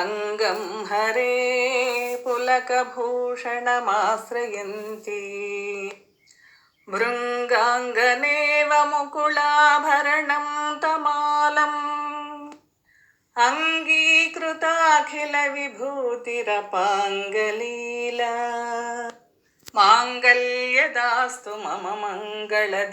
अङ्गं हरे पुलकभूषणमाश्रयन्ती भृङ्गाङ्गनेव मुकुलाभरणं तमालम् अङ्गीकृताखिलविभूतिरपाङ्गलीला माङ्गल्यदास्तु मम मङ्गलदेवतायाः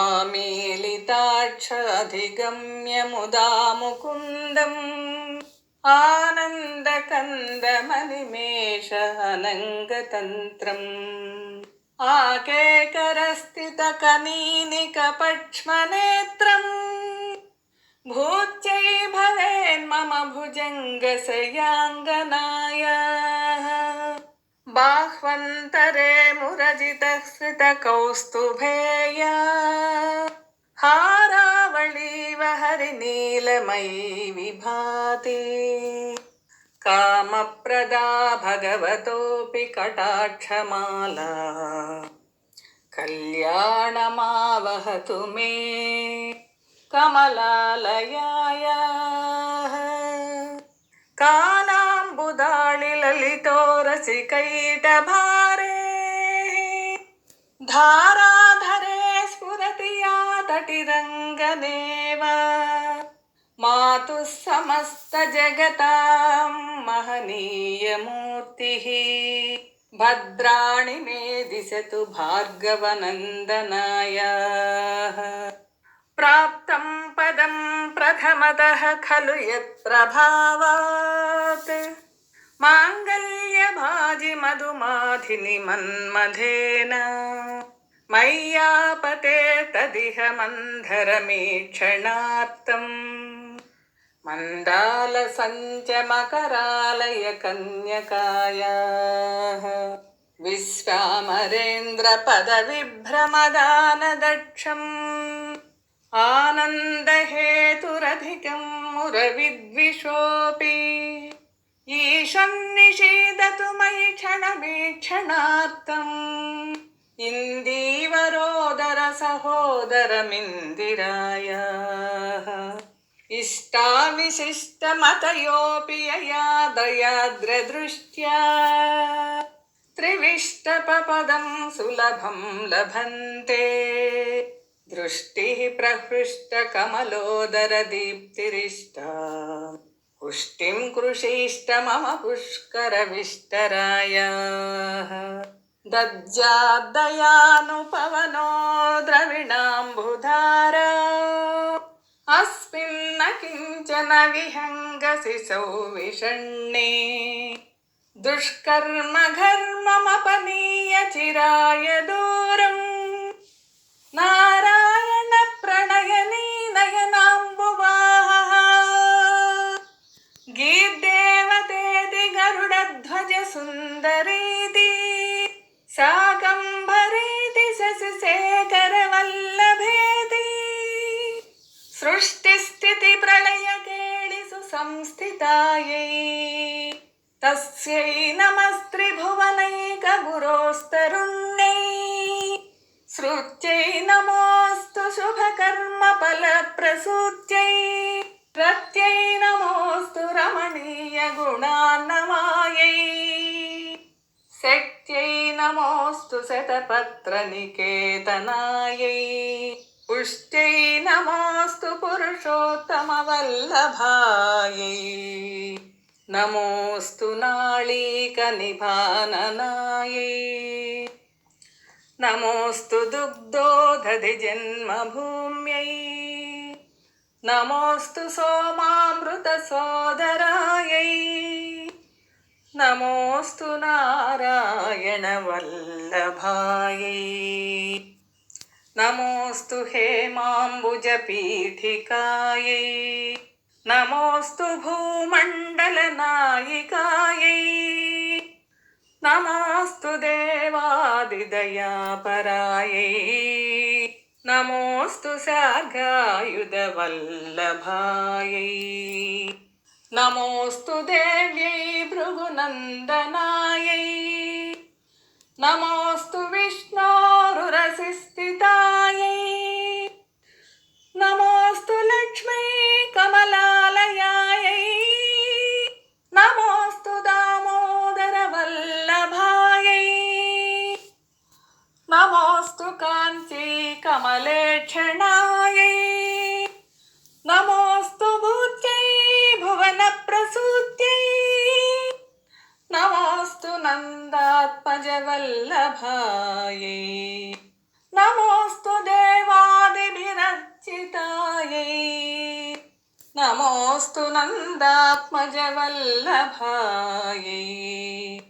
आमीलिताक्ष अधिगम्य मुदा मुकुन्दम् आनन्दकन्दमनिमेष अनङ्गतन्त्रम् आकेकरस्थितकनीनिकपक्ष्मनेत्रम् भूत्यै भवेन्मम भुजङ्गशयाङ्गनायाः बाह्वन्तरे मुरजितः हरिनीलमयी विभाति। कामप्रदा भगवतोऽपि कटाक्षमाला। कल्याणमावहतु मे कमलालयायाः। कालाम्बुदाळिललितोरसिकैटभारे। धाराधरे स्फुरति या तटिरङ्गनेव मातुः समस्तजगतां महनीयमूर्तिः। भद्राणि मे दिशतु भार्गवनन्दनायाः। प्राप्तं पदं प्रथमतः खलु यत्प्रभावात् माङ्गल्यभाजि मधुमाधिनि मन्मथेन। मय्यापते तदिह मन्धरमीक्षणार्थम्। मण्डालसञ्चमकरालयकन्यकायाः विश्वामरेन्द्रपदविभ्रमदानदक्षम् आनन्दहेतुरधिकमुरविद्विषोऽपि ईशन् निषीदतु मयि क्षणवीक्षणार्थम् इन्दीवरोदरसहोदरमिन्दिरायाः इष्टाविशिष्टमतयोऽपि यया दयाद्रदृष्ट्या। त्रिविष्टपपदं सुलभं लभन्ते। दृष्टिः प्रहृष्टकमलोदरदीप्तिरिष्टा। पुष्टिं कृषीष्ट मम पुष्करविष्टरायाः। दज्जाद्दयानुपवनो द्रविणाम्बुधारा। अस्मिन्न किंचन विहङ्गसि सौविषण्णे दुष्कर्म घर्ममपनीय चिराय संस्थितायै तस्यै नमस्त्रिभुवनैकगुरोस्तरुण्यै श्रुत्यै नमोऽस्तु शुभकर्मफलप्रसूत्यै रत्यै नमोऽस्तु रमणीयगुणान्नमायै शक्त्यै नमोऽस्तु शतपत्रनिकेतनायै पुष्ट्यै नमोऽस्तु पुरुषोत्तमवल्लभायै नमोऽस्तु नाळीकनिभाननायै नमोऽस्तु दुग्धोदधि जन्मभूम्यै नमोऽस्तु सोमामृतसोदरायै नमोऽस्तु नारायणवल्लभायै नमोऽस्तु हेमाम्बुजपीठिकायै। नमोऽस्तु भूमण्डलनायिकायै। नमोऽस्तु देवादिदयापरायै। नमोऽस्तु सार्गायुधवल्लभायै। नमोऽस्तु देव्यै भृगुनन्दनायै। नमोऽस्तु नन्दात्मजवल्लभायै नमोऽस्तु देवादिभिरर्चितायै। नमोऽस्तु नन्दात्मजवल्लभायै।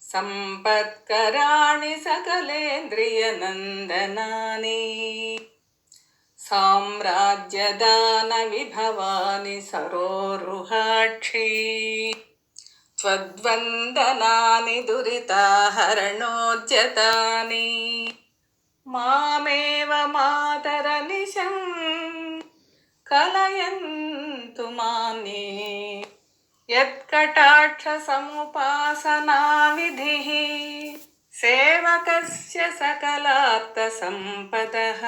सम्पत्कराणि सकलेन्द्रियनन्दनानि। साम्राज्यदानविभवानि सरोरुहाक्षी त्वद्वन्दनानि दुरिताहरणोद्यतानि मामेव मातरनिशं कलयन्तु मान्ये। यत्कटाक्षसमुपासनाविधिः सेवकस्य सकलार्थसम्पदः।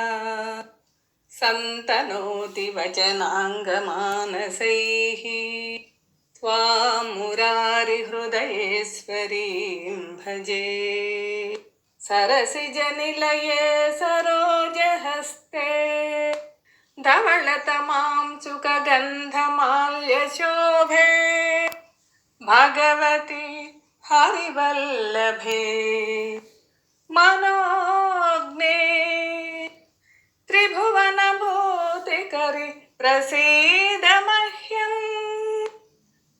सन्तनोति वचनाङ्गमानसैः। त्वां मुरारिहृदयेश्वरीं भजे। सरसिजनिलये सरोजहस्ते। धवळतमां सुखगन्धमाल्यशोभे। भगवति हरिवल्लभे। मनोज्ञे त्रिभुवनभूतिकरि मह्यम्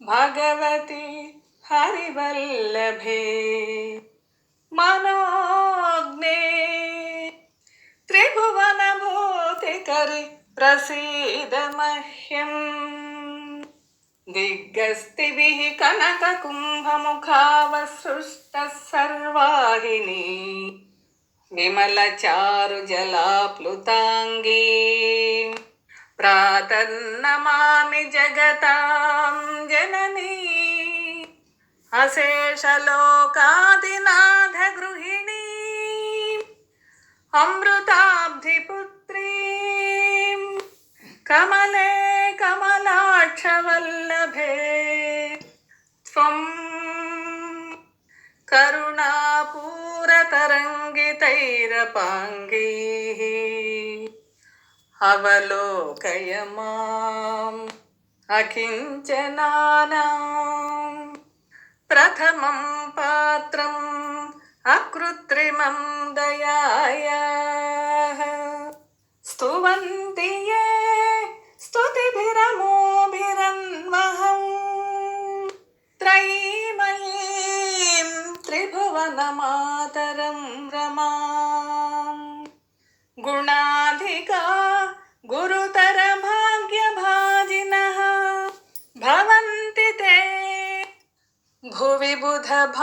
भगवति हरिवल्लभे मनोज्ञे त्रिभुवनभूतिकरि प्रसीद मह्यम् दिग्गस्तिभिः कनककुम्भमुखावसृष्टः सर्वाहिनी विमलचारुजलाप्लुताङ्गी प्रातर्नमामि जगतां जननी। अशेषलोकादिनाथगृहिणी। अमृताब्धिपुत्रीं। कमले कमलाक्षवल्लभे। त्वं करुणापूरतरङ्गितैरपाङ्गैः। అవలోకయమాం అకించనానాం ప్రథమం పాత్రం అకృత్రిమం దయాయా స్తువంతి ఏ స్తుతిభిరమోభిరన్వహం త్రయీమయీం త్రిభువనమాతరం రమాం గుణా भुवि बुधभाविताशया